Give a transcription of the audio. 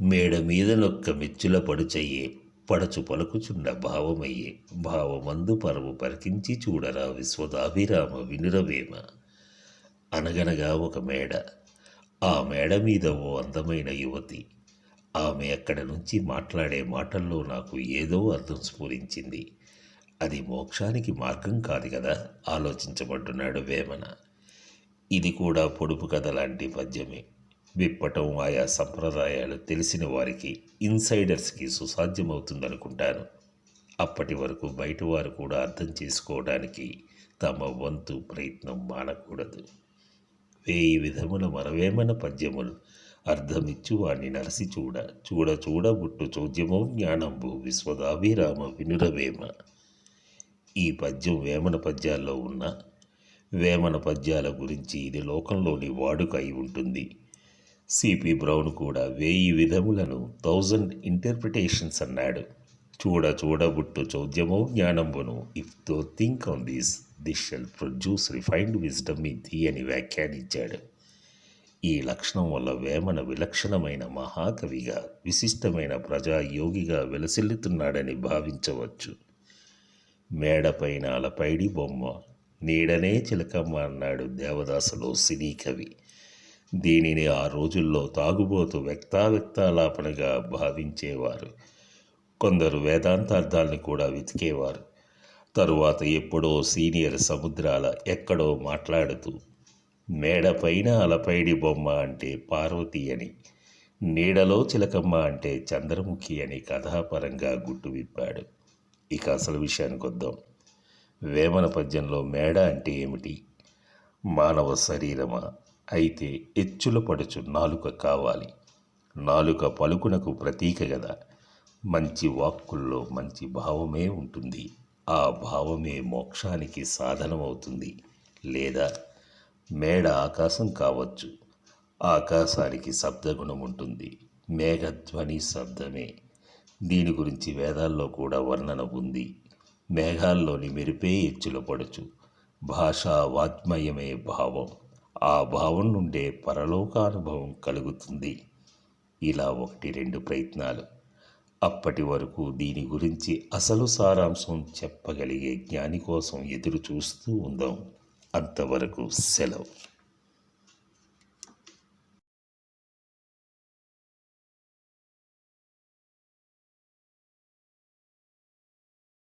మేడ మీద నొక్క మెచ్చుల పడుచయ్యే పడచు పలుకుచున్న భావమయ్యే భావమందు పరము పరికించి చూడరా విశ్వదాభిరామ వినురవేమ. అనగనగా ఒక మేడ. ఆ మేడ మీద ఓ అందమైన యువతి. ఆమె అక్కడ నుంచి మాట్లాడే మాటల్లో నాకు ఏదో అర్థం స్ఫురించింది. అది మోక్షానికి మార్గం కాదు కదా ఆలోచించబడ్డున్నాడు వేమన. ఇది కూడా పొడుపు కథ లాంటి పద్యమే. విప్పటం ఆయా సంప్రదాయాలు తెలిసిన వారికి ఇన్సైడర్స్కి సుసాధ్యమవుతుందనుకుంటాను. అప్పటి వరకు బయట వారు కూడా అర్థం చేసుకోవడానికి తమ వంతు ప్రయత్నం మానకూడదు. వేయి విధముల మరవేమన పద్యములు అర్థమిచ్చు వాణ్ణి నరసి చూడ చూడ చూడ బుట్టు చోద్యమో జ్ఞానంబు విశ్వదాభిరామ వినురవేమ. ఈ పద్యం వేమన పద్యాల్లో ఉన్న వేమన పద్యాల గురించి ఇది లోకంలోని వాడుక అయి ఉంటుంది. సిపి బ్రౌన్ కూడా వేయి విధములను థౌజండ్ ఇంటర్ప్రిటేషన్స్ అన్నాడు. చూడ చూడబుట్టు చౌద్యమో జ్ఞానంబును. If thou think on this this shall produce refined wisdom in thee అని వ్యాఖ్యానించాడు. ఈ లక్షణం వల్ల వేమన విలక్షణమైన మహాకవిగా విశిష్టమైన ప్రజాయోగిగా వెలసిల్లుతున్నాడని భావించవచ్చు. మేడపైన అలపైడి బొమ్మ నీడనే చిలకమ్మ అన్నాడు దేవదాసులో సినీ కవి. దీనిని ఆ రోజుల్లో తాగుబోతు వ్యక్తావ్యక్తాలాపనగా భావించేవారు. కొందరు వేదాంతార్థాల్ని కూడా వెతికేవారు. తరువాత ఎప్పుడో సీనియర్ సముద్రాల ఎక్కడో మాట్లాడుతూ మేడపైన అలపైడి బొమ్మ అంటే పార్వతి అని నీడలో చిలకమ్మ అంటే చంద్రముఖి అని కథాపరంగా గుట్టు విప్పాడు. ఇక అసలు విషయానికి వద్దాం. వేమన పద్యంలో మేడ అంటే ఏమిటి? మానవ శరీరమా? అయితే ఎచ్చుల పడుచు నాలుక కావాలి. నాలుక పలుకునకు ప్రతీక కదా మంచి వాక్కుల్లో మంచి భావమే ఉంటుంది. ఆ భావమే మోక్షానికి సాధనమవుతుంది. లేదా మేడ ఆకాశం కావచ్చు. ఆకాశానికి శబ్దగుణం ఉంటుంది. మేఘధ్వని శబ్దమే. దీని గురించి వేదాల్లో కూడా వర్ణన ఉంది. మేఘాల్లోని మెరిపే ఎచ్చుల పడుచు. భాషా వాజ్మయమే భావం. ఆ భావం నుండే పరలోకానుభవం కలుగుతుంది. ఇలా ఒకటి రెండు ప్రయత్నాలు. అప్పటి వరకు దీని గురించి అసలు సారాంశం చెప్పగలిగే జ్ఞాని కోసం ఎదురు చూస్తూ ఉందాం. అంతవరకు సెలవు.